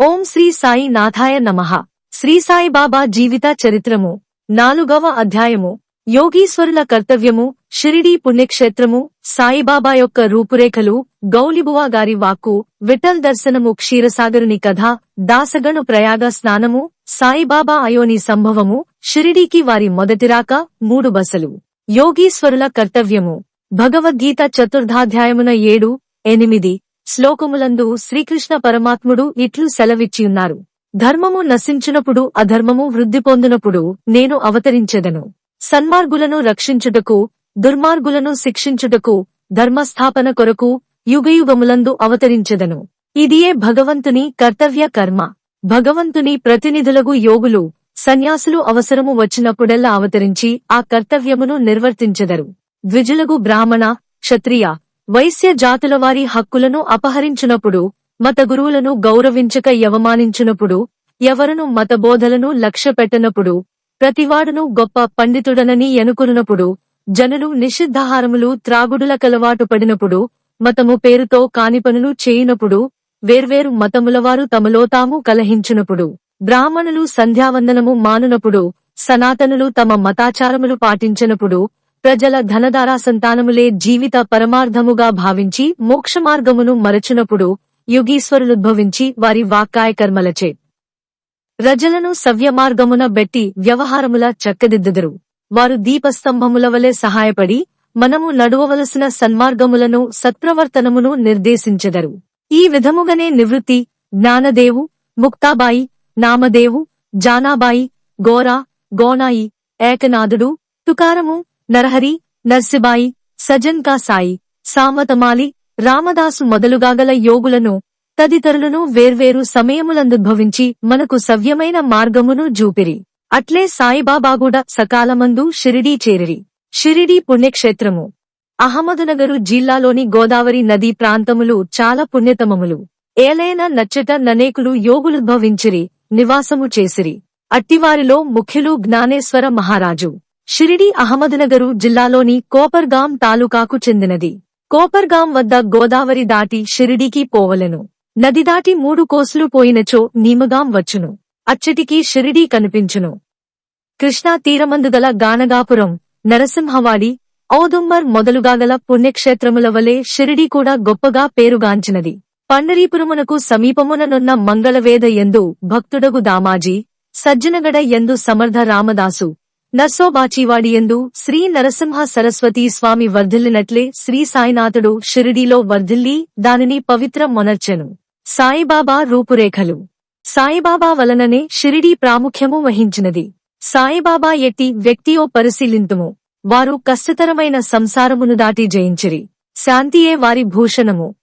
ఓం శ్రీ సాయి నాథాయ నమః. శ్రీ సాయిబాబా జీవిత చరిత్రము. నాలుగవ అధ్యాయము. యోగీశ్వరుల కర్తవ్యము. షిరిడీ పుణ్యక్షేత్రము. సాయిబాబా యొక్క రూపురేఖలు. గౌలిబువా గారి వాక్కు. విఠల్ దర్శనము. క్షీరసాగరుని కథ. దాసగణు ప్రయాగ స్నానము. సాయిబాబా అయోని సంభవము. షిరిడీకి వారి మొదటిరాక మూడు బసలు. యోగీశ్వరుల కర్తవ్యము. భగవద్గీత చతుర్థాధ్యాయమున ఏడు ఎనిమిది. శ్లోకములందు శ్రీకృష్ణ పరమాత్ముడు ఇట్లు సెలవిచ్చియున్నారు. ధర్మము నశించునప్పుడు అధర్మము వృద్ధి పొందునప్పుడు నేను అవతరించెదను. సన్మార్గులను రక్షించుటకు దుర్మార్గులను శిక్షించుటకు ధర్మస్థాపన కొరకు యుగయుగములందు అవతరించెదను. ఇదియే భగవంతుని కర్తవ్య కర్మ. భగవంతుని ప్రతినిధులగు యోగులు సన్యాసులు అవసరము వచ్చినప్పుడెల్లా అవతరించి ఆ కర్తవ్యమును నిర్వర్తించెదరు. ద్విజులగు బ్రాహ్మణ క్షత్రియ వైశ్య జాతుల వారి హక్కులను అపహరించినప్పుడు మత గురువులను గౌరవించక యవమానించినప్పుడు ఎవరును మత బోధలను లక్ష్యపెట్టనప్పుడు ప్రతివాడును గొప్ప పండితుడనని ఎనుకున్నప్పుడు జనులు నిషిద్ధాహారములు త్రాగుడుల కలవాటు పడినప్పుడు మతము పేరుతో కాని పనులు వేర్వేరు మతములవారు తమలో తాము కలహించినప్పుడు బ్రాహ్మణులు సంధ్యావందనము మానునప్పుడు సనాతనులు తమ మతాచారములు పాటించినప్పుడు ప్రజల ధనధారా సంతానములే జీవిత పరమార్థముగా భావించి మోక్షమార్గమును మరచునప్పుడు యుగీశ్వరులుద్భవించి వారి వాక్కాయ కర్మలచే రజలను సవ్యమార్గమున బెట్టి వ్యవహారముల చక్కదిద్దెదరు. వారు దీపస్తంభముల వలె సహాయపడి మనము నడువవలసిన సన్మార్గములను సత్ప్రవర్తనమును నిర్దేశించెదరు. ఈ విధముగనే నివృత్తి జ్ఞానదేవు ముక్తాబాయి నామదేవు జానాబాయి గోరా గోనాయి ఏకనాథుడు తుకారము నరహరి నర్సిబాయి సజన్ కా సాయి సామతమాలి రామదాసు మొదలుగాగల యోగులను తదితరులను వేర్వేరు సమయములందుద్భవించి మనకు సవ్యమైన మార్గమును జూపిరి. అట్లే సాయిబాబాగూడ సకాలమందు షిరిడీ చేరిరి. షిరిడీ పుణ్యక్షేత్రము. అహమదునగరు జిల్లాలోని గోదావరి నదీ ప్రాంతములు చాలా పుణ్యతమములు. ఏలైన నచ్చట ననేకులు యోగులుద్భవించిరి నివాసము చేసిరి. అట్టివారిలో ముఖ్యులు జ్ఞానేశ్వర మహారాజు. షిరిడి అహ్మద్నగరు జిల్లాలోని కోపర్గాం తాలూకాకు చెందినది. కోపర్గాం వద్ద గోదావరి దాటి షిరిడీకి పోవలెను. నది దాటి మూడు కోసులు పోయినచో నీమగాం వచ్చును. అచ్చటికి షిరిడీ కనిపించును. కృష్ణా తీరమందుగల గానగాపురం నరసింహవాడి ఔదుమ్మర్ మొదలుగాగల పుణ్యక్షేత్రముల వలె షిరిడీ కూడా గొప్పగా పేరుగాంచినది. పండరీపురమునకు సమీపముననున్న మంగళవేద ఎందు భక్తుడగు దామాజీ సజ్జనగడ ఎందు సమర్థ రామదాసు నర్సోబాచివాడియందు శ్రీ నరసింహ సరస్వతీ స్వామి వర్ధిల్లినట్లే శ్రీ సాయినాథుడు షిరిడీలో వర్ధిల్లి దానిని పవిత్ర మొనర్చెను. సాయిబాబా రూపురేఖలు. సాయిబాబా వలననే షిరిడీ ప్రాముఖ్యము వహించినది. సాయిబాబా ఎట్టి వ్యక్తియో పరిశీలింతుము. వారు కష్టతరమైన సంసారమును దాటి జయించిరి. శాంతియే వారి భూషణము.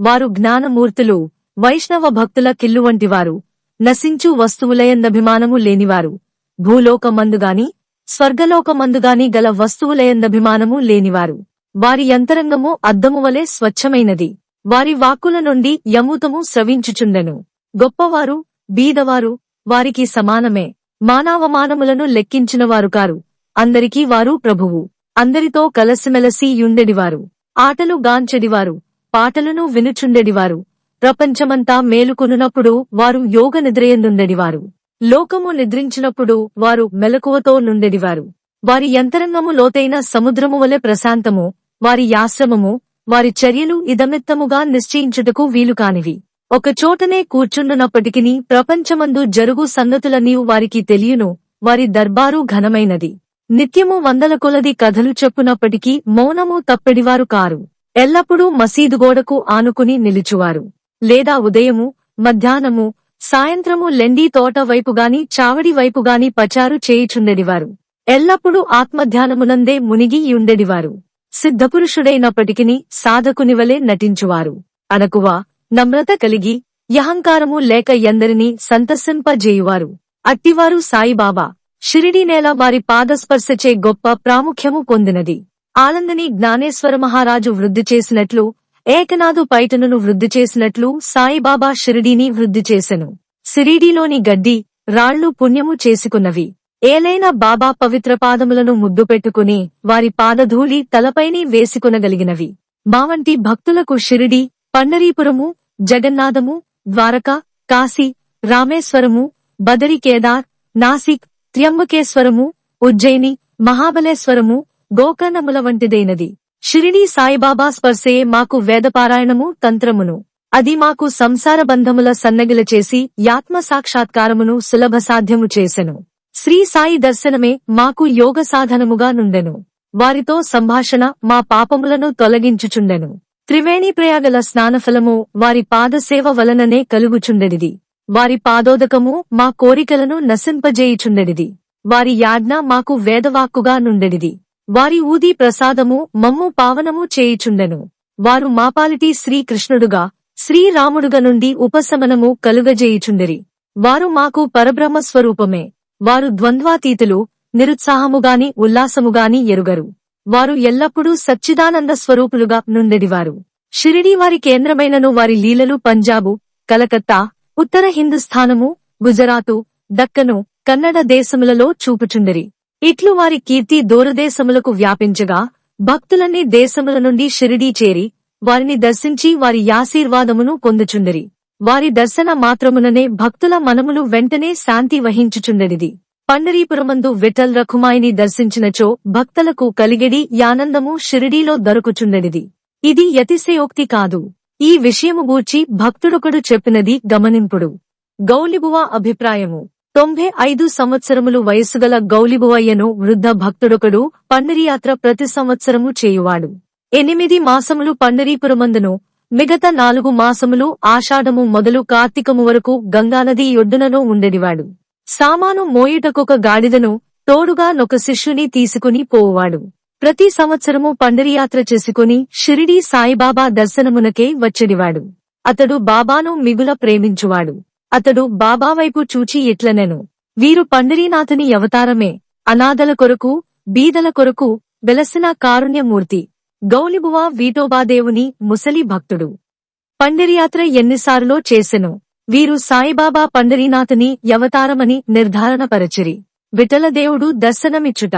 వారు జ్ఞానమూర్తులు వైష్ణవ భక్తుల కిల్లు వంటివారు. నశించు వస్తువులయందభిమానము లేనివారు. భూలోకమందుగాని స్వర్గలోకమందుగాని గల వస్తువులయందభిమానము లేనివారు. వారి యంతరంగము అద్దము వలె స్వచ్ఛమైనది. వారి వాక్కుల నుండి యమూతము స్రవించుచుండెను. గొప్పవారు బీదవారు వారికి సమానమే. మానవమానములను లెక్కించినవారు కారు. అందరికీ వారు ప్రభువు. అందరితో కలసిమెలసి యుండెడివారు. ఆటలు గాంచెడివారు. పాటలను వినుచుండెడివారు. ప్రపంచమంతా మేలుకొనునప్పుడు వారు యోగ నిద్రయందుండెడివారు. లోకము నిద్రించినప్పుడు వారు మెలకువతో నుండెడివారు వారి యంతరంగము లోతైన సముద్రము వలె ప్రశాంతము వారి యాశ్రమము వారి చర్యలు ఇదమిత్తముగా నిశ్చయించుటకు వీలుకానివి ఒక చోటనే కూర్చుండునప్పటికిని ప్రపంచమందు జరుగు సంగతులన్నీ వారికి తెలియను వారి దర్బారు ఘనమైనది. నిత్యము వందల కొలది కథలు చెప్పునప్పటికీ మౌనము తప్పెడివారు కారు. ఎల్లప్పుడూ మసీదు గోడకు ఆనుకుని నిలుచువారు. లేదా ఉదయము మధ్యాహ్నము సాయంత్రము లెండీ తోట వైపుగాని చావడి వైపుగాని పచారు చేయుచుండెనివారు ఎల్లప్పుడూ ఆత్మధ్యానమునందే మునిగి యుండెడివారు సిద్ధపురుషుడైనప్పటికిని సాధకునివలే నటించువారు. అనకువ నమ్రత కలిగి యహంకారము లేక ఎందరినీ సంతసింపజేయువారు. అట్టివారు సాయిబాబా షిరిడీ నేల వారి పాదస్పర్శచే గొప్ప ప్రాముఖ్యము పొందినది. ఆనందని జ్ఞానేశ్వర మహారాజు వృద్ధి చేసినట్లు ఏకనాథు పైటనును వృద్ధి చేసినట్లు సాయిబాబా షిరిడీని వృద్ధి చేసెను. సిరిడీలోని గడ్డి రాళ్ళు పుణ్యము చేసుకున్నవి. ఏలైన బాబా పవిత్ర పాదములను ముద్దు పెట్టుకుని వారి పాదధూళి తలపైని వేసుకొనగలిగినవి. మావంటి భక్తులకు షిరిడి పండరీపురము జగన్నాథము ద్వారక కాశీ రామేశ్వరము బదరి కేదార్ నాసిక్ త్ర్యంబకేశ్వరము ఉజ్జయిని మహాబలేశ్వరము గోకర్ణముల వంటిదైనది. షిరిడీ సాయిబాబా స్పర్శే మాకు వేదపారాయణము తంత్రమును. అది మాకు సంసార బంధముల సన్నగిల చేసి యాత్మ సాక్షాత్కారమును సులభ సాధ్యము చేసెను. శ్రీ సాయి దర్శనమే మాకు యోగ సాధనముగా నుండెను. వారితో సంభాషణ మా పాపములను తొలగించుచుండెను. త్రివేణి ప్రయాగల స్నానఫలము వారి పాదసేవ వలననే కలుగుచుండెడిది. వారి పాదోదకము మా కోరికలను నశింపజేయుచుండెడిది. వారి యాజ్ఞ మాకు వేదవాక్కుగా నుండెడిది. వారి ఊది ప్రసాదము మమ్ము పావనము చేయుచుండెను. వారు మాపాలిటి శ్రీకృష్ణుడుగా శ్రీరాముడుగా నుండి ఉపశమనము కలుగజేయుచుండెరి. వారు మాకు పరబ్రహ్మ స్వరూపమే వారు ద్వంద్వాతీతులు నిరుత్సాహముగాని ఉల్లాసముగాని ఎరుగరు. వారు ఎల్లప్పుడూ సచ్చిదానంద స్వరూపులుగా నుండెడివారు. షిరిడీ వారి కేంద్రమైనను వారి లీలలు పంజాబు కలకత్తా ఉత్తర హిందుస్థానము గుజరాతు దక్కను కన్నడ దేశములలో చూపుచుండరి. ఇట్లు వారి కీర్తి దూరదేశములకు వ్యాపించగా భక్తులన్నీ దేశముల నుండి షిరిడీ చేరి వారిని దర్శించి వారి యాశీర్వాదమును పొందుచుండరి. వారి దర్శన మాత్రముననే భక్తుల మనములు వెంటనే శాంతి వహించుచుండరిది పండరీపురమందు విఠల్ రఖుమాయిని దర్శించినచో భక్తులకు కలిగిడి యానందము షిరిడీలో దొరకుచుండడిది. ఇది యతిశయోక్తి కాదు. ఈ విషయము గూర్చి భక్తుడొకడు చెప్పినది గమనింపుడు. గౌలిబువ అభిప్రాయము. తొంభై ఐదు సంవత్సరములు వయసుగల గౌలిబువయ్యను వృద్ధ భక్తుడొకడు పండరియాత్ర ప్రతి సంవత్సరము చేయువాడు. ఎనిమిది మాసములు పండరీపురమందును మిగతా నాలుగు మాసములు ఆషాఢము మొదలు కార్తీకము వరకు గంగానది ఒడ్డునలో ఉండనివాడు సామాను మోయుటకొక గాడిదను తోడుగా నొక శిష్యుని తీసుకుని పోవాడు ప్రతి సంవత్సరము పండరియాత్ర చేసుకుని షిరిడీ సాయిబాబా దర్శనమునకే వచ్చడివాడు. అతడు బాబాను మిగుల ప్రేమించువాడు. అతడు బాబా వైపు చూచి ఇట్లనెను వీరు పండరీనాథుని అవతారమే అనాథల కొరకు బీదల కొరకు వెలసిన కారుణ్యమూర్తి గౌలిబువా వీటోబాదేవుని ముసలి భక్తుడు. పండరియాత్ర ఎన్నిసార్లో చేసెను. వీరు సాయిబాబా పండరీనాథుని అవతారమని నిర్ధారణపరచిరి విఠలదేవుడు దర్శనమిచ్చుట.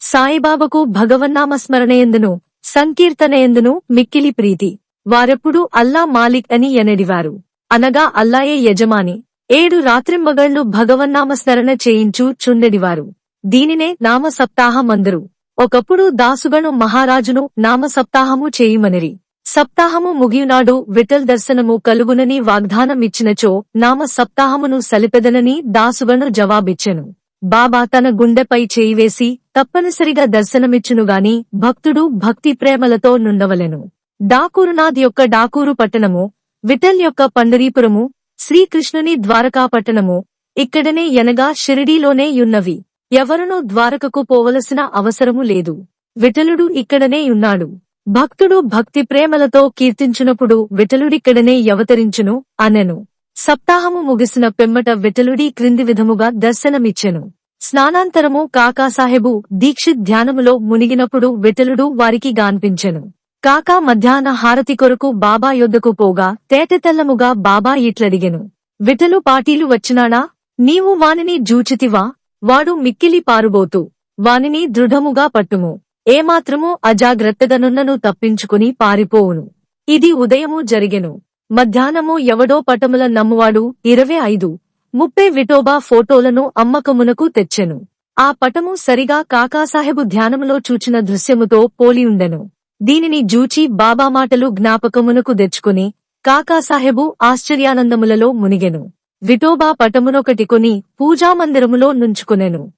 సాయిబాబాకు భగవన్నామస్మరణయందును సంకీర్తనయందును మిక్కిలి ప్రీతి. వారెప్పుడు అల్లా మాలిక్ అని ఎనడివారు. అనగా అల్లాయే యజమాని. ఏడు రాత్రింబగళ్ళు భగవన్నామస్మరణ చేయించు చుండెడివారు. దీనినే నామ సప్తాహమందరు ఒకప్పుడు దాసుగను మహారాజును నామ సప్తాహము చేయుమనిరి. సప్తాహము ముగియునాడు విఠల్ దర్శనము కలుగునని వాగ్దానమిచ్చినచో నామ సప్తాహమును సలిపెదనని దాసుగను జవాబిచ్చెను. బాబా తన గుండెపై చేయివేసి తప్పనిసరిగా దర్శనమిచ్చునుగాని భక్తుడు భక్తి ప్రేమలతో నుండవలెను. డాకూరునాథ్ యొక్క డాకూరు పట్టణము విఠల్ యొక్క పండరీపురము శ్రీకృష్ణుని ద్వారకా పట్టణము. ఇక్కడనే ఎనగా షిరిడీలోనే యున్నవి ఎవరునూ ద్వారకకు పోవలసిన అవసరము లేదు. విఠలుడు ఇక్కడనే యున్నాడు భక్తుడు భక్తి ప్రేమలతో కీర్తించునప్పుడు విఠలుడిక్కడనే యవతరించును అనెను. సప్తాహము ముగిసిన పెమ్మట విఠలుడి క్రింది విధముగా దర్శనమిచ్చెను. స్నానాంతరము కాకాసాహెబు దీక్షిత్ ధ్యానములో మునిగినప్పుడు విఠలుడు వారికి గాన్పించెను. కాకా మధ్యాహ్న హారతి కొరకు బాబా యొద్దకు పోగా తేటతెల్లముగా బాబా ఇట్లడిగెను. విటలు పాటీలు వచ్చినాడా నీవు వానిని జూచితివా? వాడు మిక్కిలి పారుబోతు. వానిని దృఢముగా పట్టుము. ఏమాత్రమూ అజాగ్రత్తగనున్నను తప్పించుకుని పారిపోవును. ఇది ఉదయము జరిగెను. మధ్యాహ్నము ఎవడో పటముల నమ్మువాడు ఇరవై ఐదు. ముప్పై విటోబా ఫోటోలను అమ్మకమునకు తెచ్చెను. ఆ పటము సరిగా కాకాసాహెబు ధ్యానములో చూచిన దృశ్యముతో పోలియుండెను దీనిని జూచి బాబా మాటలు జ్ఞాపకమునకు తెచ్చుకుని కాకాసాహెబు ఆశ్చర్యానందములలో మునిగెను. విఠోబా పటమునొకటి కొని పూజామందిరములో నుంచుకునెను.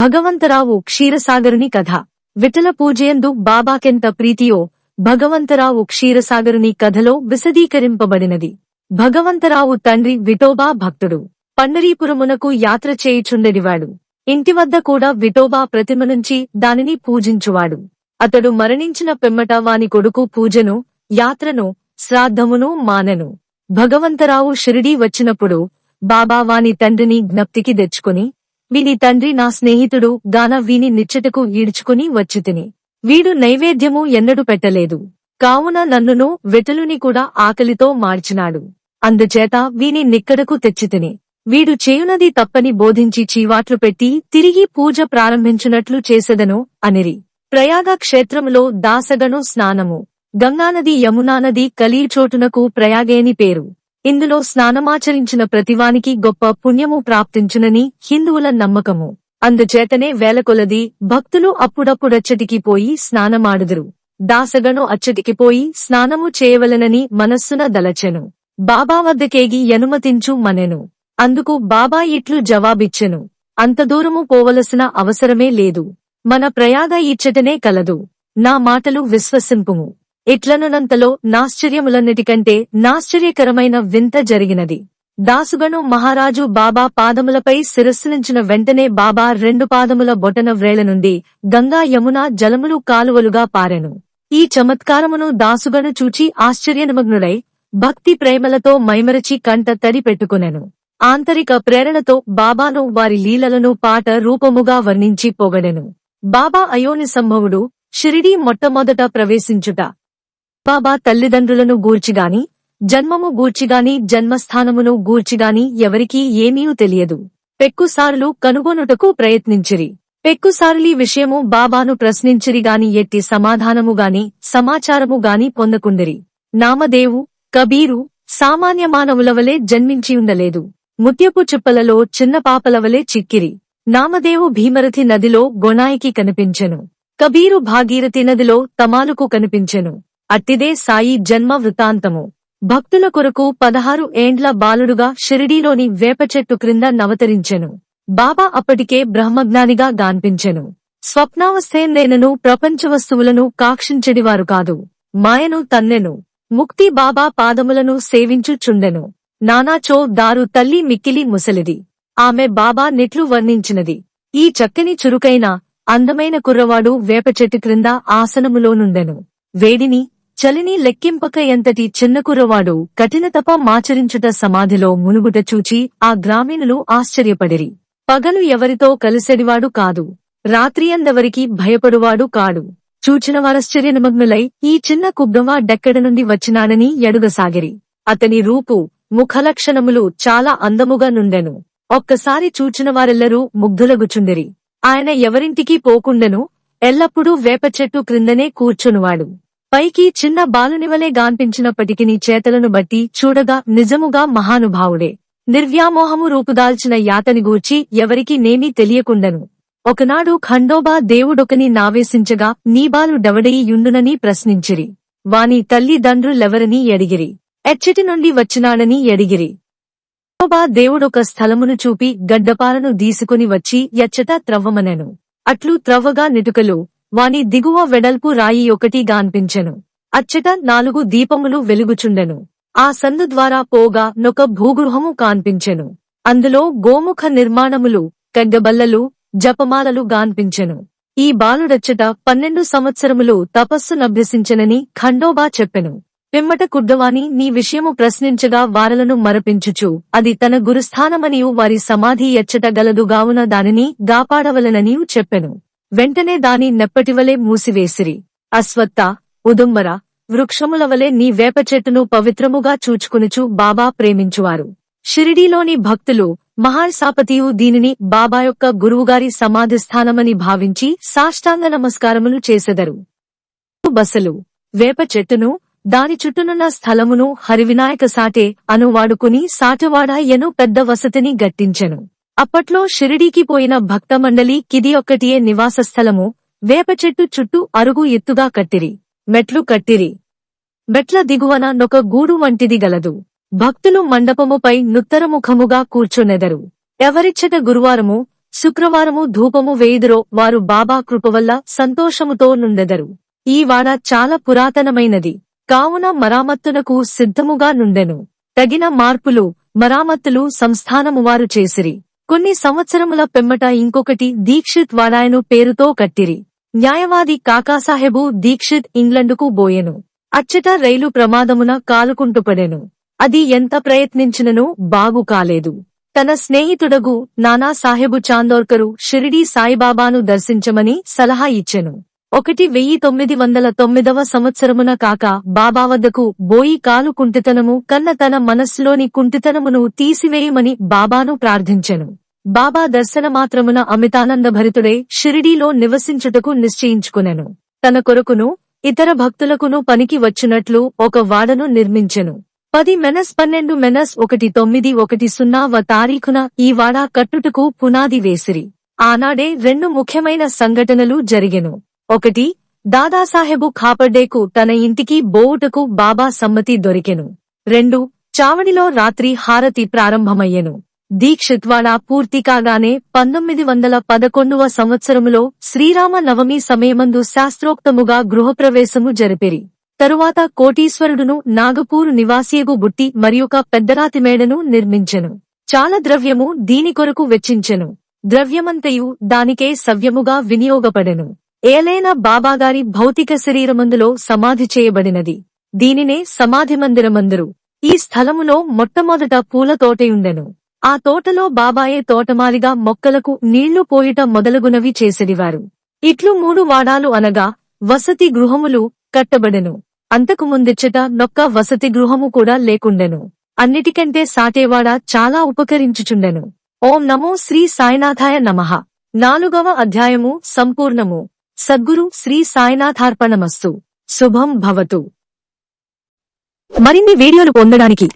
భగవంతరావు క్షీరసాగరుని కథ. విఠల పూజయందు బాబాకెంత ప్రీతియో భగవంతరావు క్షీరసాగరుని కథలో విశదీకరింపబడినది. భగవంతరావు తండ్రి విఠోబా భక్తుడు. పండరీపురమునకు యాత్ర చేయుచుండెడివాడు. ఇంటివద్ద కూడా విఠోబా ప్రతిమ నుంచి దానిని పూజించువాడు. అతడు మరణించిన పెమ్మట వాని కొడుకు పూజను యాత్రను శ్రాద్ధమును మానెను. భగవంతరావు షిరిడీ వచ్చినప్పుడు బాబా వాని తండ్రిని జ్ఞప్తికి తెచ్చుకుని వీని తండ్రి నా స్నేహితుడు గాన వీని నిచ్చటకు ఈడ్చుకుని వచ్చితిని వీడు నైవేద్యము ఎన్నడు పెట్టలేదు. కావున నన్నును వెటలుని కూడా ఆకలితో మార్చినాడు. అందుచేత వీని నిక్కడకు తెచ్చితిని వీడు చేయునది తప్పని బోధించి చీవాట్లు పెట్టి తిరిగి పూజ ప్రారంభించినట్లు చేసెదను అనిరి. ప్రయాగ క్షేత్రములో దాసగను స్నానము. గంగానది యమునానది కలీచోటునకు ప్రయాగేని పేరు. ఇందులో స్నానమాచరించిన ప్రతివానికి గొప్ప పుణ్యము ప్రాప్తించునని హిందువుల నమ్మకము. అందుచేతనే వేలకొలది భక్తులు అప్పుడప్పుడచ్చటికి పోయి స్నానమాడుదురు. దాసగను అచ్చటికి పోయి స్నానము చేయవలనని మనస్సున దలచెను. బాబా వద్దకేగి యనుమతించు మనెను. అందుకు బాబా ఇట్లు జవాబిచ్చెను. అంత దూరము పోవలసిన అవసరమే లేదు. మన ప్రయాగ ఇచ్చటనే కలదు. నా మాటలు విశ్వసింపుము. ఇట్లనునంతలో నాశ్చర్యములన్నిటికంటే నాశ్చర్యకరమైన వింత జరిగినది. దాసుగను మహారాజు బాబా పాదములపై శిరస్సునించిన వెంటనే బాబా రెండు పాదముల బొటన వ్రేల నుండి గంగా యమున జలములు కాలువలుగా పారెను. ఈ చమత్కారమును దాసుగను చూచి ఆశ్చర్యనిమగ్నుడై భక్తి ప్రేమలతో మైమరచి కంట తడి పెట్టుకునెను. ఆంతరిక ప్రేరణతో బాబాను వారి లీలలను పాట రూపముగా వర్ణించి పొగడెను. బాబా అయోని సంభవుడు షిరిడీ మొట్టమొదట ప్రవేశించుట. బాబా తల్లిదండ్రులను గూర్చిగాని జన్మము గూర్చిగాని జన్మస్థానమును గూర్చిగాని ఎవరికీ ఏమీ తెలియదు. పెక్కుసారులు కనుగొనుటకు ప్రయత్నించిరి. పెక్కుసారులీ విషయము బాబాను ప్రశ్నించిరి గాని ఎట్టి సమాధానము గాని సమాచారము గాని పొందకుండిరి. నామదేవు కబీరు సామాన్య మానవులవలే జన్మించియుండలేదు. ముత్యపు చిప్పలలో చిన్న పాపలవలే చిక్కిరి. నామదేవు భీమరథి నదిలో గొణాయికి కనిపించెను. కబీరు భాగీరథి నదిలో తమాలుకు కనిపించెను. అట్టిదే సాయి జన్మ వృత్తాంతము. భక్తుల కొరకు పదహారు ఏండ్ల బాలుడుగా షిరిడీలోని వేపచెట్టు క్రింద నవతరించెను. బాబా అప్పటికే బ్రహ్మజ్ఞానిగా గాన్పించెను. స్వప్నావస్థేందేనను ప్రపంచ వస్తువులను కాక్షించెడివారు కాదు. మాయను తన్నెను. ముక్తి బాబా పాదములను సేవించుచుండెను. నానాచో దారు తల్లి మిక్కిలి ముసలిది. ఆమె బాబా నెట్లు వర్ణించినది. ఈ చక్కని చురుకైన అందమైన కుర్రవాడు వేప చెట్టు క్రింద ఆసనములోనుండెను వేడిని చలిని లెక్కింపక ఎంతటి చిన్న కుర్రవాడు కఠినతప మాచరించుట సమాధిలో మునుగుట చూచి ఆ గ్రామీణులు ఆశ్చర్యపడిరి. పగలు ఎవరితో కలిసెడివాడు కాదు. రాత్రియందెవరికి భయపడువాడు కాడు. చూచిన వారాశ్చర్యనిమగ్నులై ఈ చిన్న కుబ్రవా డెక్కడ నుండి వచ్చినాడని ఎడుగసాగిరి. అతని రూపు ముఖలక్షణములు చాలా అందముగా నుండెను. ఒక్కసారి చూచిన వారెల్లరూ ముగ్ధులగుచుండిరి. ఆయన ఎవరింటికి పోకుండను ఎల్లప్పుడూ వేప చెట్టు క్రిందనే కూర్చునువాడు. పైకి చిన్న బాలునివలే గాన్పించినప్పటికి చేతలను బట్టి చూడగా నిజముగా మహానుభావుడే. నిర్వ్యామోహము రూపుదాల్చిన యాతని గూర్చి ఎవరికి నేమీ తెలియకుండను. ఒకనాడు ఖండోబా దేవుడొకని నావేశించగా నీబాలు డవడయి యుండునని ప్రశ్నించిరి. వాని తల్లిదండ్రులెవరని ఎడిగిరి. ఎచ్చటి నుండి వచ్చినాడని ఎడిగిరి. ఖండోబా దేవుడొక స్థలమును చూపి గడ్డపాలను దీసుకుని వచ్చి ఎచ్చట త్రవ్వమనెను. అట్లు త్రవ్వగా నిటుకలు వాని దిగువ వెడల్పు రాయి ఒకటి గాన్పించెను. అచ్చట నాలుగు దీపములు వెలుగుచుండెను. ఆ సందు ద్వారా పోగా నొక భూగృహము కాన్పించెను. అందులో గోముఖ నిర్మాణములు కగ్గబల్లలు జపమాలలు గాన్పించెను. ఈ బాలుడచ్చట పన్నెండు సంవత్సరములు తపస్సునభ్యసించెనని ఖండోబా చెప్పెను. పిమ్మట కుడ్డవాని నీ విషయము ప్రశ్నించగా వారలను మరపించుచు అది తన గురుస్థానమనియు వారి సమాధి ఎచ్చట గలదుగావున దానిని గాపాడవలననియు చెప్పెను. వెంటనే దాని నెప్పటివలే మూసివేసిరి. అశ్వత్థ ఉదుంబర వృక్షములవలే నీ వేప చెట్టును పవిత్రముగా చూచుకునుచు బాబా ప్రేమించువారు. షిరిడీలోని భక్తులు మహాసాపతియు దీనిని బాబా యొక్క గురువుగారి సమాధిస్థానమని భావించి సాష్టాంగ నమస్కారములు చేసెదరు. బసలు వేప చెట్టును దాని చుట్టూనున్న స్థలమును హరివినాయక సాటే అను వాడుకుని సాటవాడ ఎను పెద్ద వసతిని గట్టించెను. అప్పట్లో షిరిడీకి పోయిన భక్తమండలి కిది ఒక్కటియే నివాస స్థలము వేప చెట్టు చుట్టూ అరుగు ఎత్తుగా కట్టిరి మెట్లు కట్టిరి. మెట్ల దిగువన నొక గూడు వంటిది గలదు. భక్తులు మండపముపై నుత్తరముఖముగా కూర్చొనెదరు. ఎవరిచ్చట గురువారము శుక్రవారము ధూపము వేయుదురో వారు బాబా కృపవల్ల సంతోషముతో నుండెదరు. ఈ వాడ చాలా పురాతనమైనది. కావున మరామత్తునకు సిద్ధముగా నుండెను. తగిన మార్పులు మరామత్తులు సంస్థానము వారు చేసిరి. కొన్ని సంవత్సరముల పెమ్మట ఇంకొకటి దీక్షిత్ వారాయను పేరుతో కట్టిరి. న్యాయవాది కాకాసాహెబు దీక్షిత్ ఇంగ్లండుకు బోయెను. అచ్చట రైలు ప్రమాదమున కాలుకుంటుపడెను. అది ఎంత ప్రయత్నించినను బాగు కాలేదు. తన స్నేహితుడగు నానా సాహెబు చాందోర్కరు షిరిడీ సాయిబాబాను దర్శించమని సలహా ఇచ్చెను. ఒకటి వెయ్యి తొమ్మిది వందల తొమ్మిదవ సంవత్సరమున కాక బాబా వద్దకు బోయి కాలు కుంటితనము కన్న తన మనస్సులోని కుంటితనమును తీసివేయమని బాబాను ప్రార్థించెను. బాబా దర్శనమాత్రమున అమితానందభరితుడై షిరిడీలో నివసించుటకు నిశ్చయించుకునెను. తన కొరకును ఇతర భక్తులకును పనికి వచ్చినట్లు ఒక వాడను నిర్మించెను. పది మెనస్ పన్నెండు మెనస్ ఒకటి తొమ్మిది ఒకటి సున్నావ తారీఖున ఈ వాడ కట్టుటకు పునాది వేసిరి. ఆనాడే రెండు ముఖ్యమైన సంఘటనలు జరిగెను. ఒకటి దాదాసాహెబు ఖాపర్డేకు తన ఇంటికి బోవుటకు బాబా సమ్మతి దొరికెను. రెండు చావడిలో రాత్రి హారతి ప్రారంభమయ్యెను. దీక్షిత్వాడ పూర్తి కాగానే పంతొమ్మిది వందల పదకొండవ సంవత్సరములో శ్రీరామ నవమి సమయమందు శాస్త్రోక్తముగా గృహప్రవేశము జరిపిరి. తరువాత కోటీశ్వరుడును నాగపూరు నివాసియగు బుట్టి మరియొక పెద్దరాతి మేడను నిర్మించెను. చాలా ద్రవ్యము దీని కొరకు వెచ్చించెను. ద్రవ్యమంతయు దానికే సవ్యముగా వినియోగపడెను. ఏలైన బాబాగారి భౌతిక శరీరమందులో సమాధి చేయబడినది. దీనినే సమాధి మందిరమందరు. ఈ స్థలములో మొట్టమొదట పూల తోటయుండెను ఆ తోటలో బాబాయే తోటమాలిగా మొక్కలకు నీళ్ళు పోయుట మొదలగునవి చేసెడివారు ఇట్లు మూడు వాడాలు అనగా వసతి గృహములు కట్టబడెను. అంతకు ముందిచ్చట నొక్క వసతి గృహము కూడా లేకుండెను. అన్నిటికంటే సాటేవాడ చాలా ఉపకరించుచుండెను. ఓం నమో శ్రీ సాయినాథాయ నమః. నాలుగవ అధ్యాయము సంపూర్ణము. సద్గురు శ్రీ సాయినాథార్పణమస్తు. శుభం భవతు. మరిన్ని వీడియోలు పొందడానికి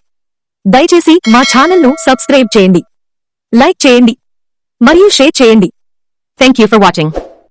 దయచేసి మా ఛానల్ను సబ్స్క్రైబ్ చేయండి. లైక్ చేయండి. మరియు షేర్ చేయండి. Thank you for watching.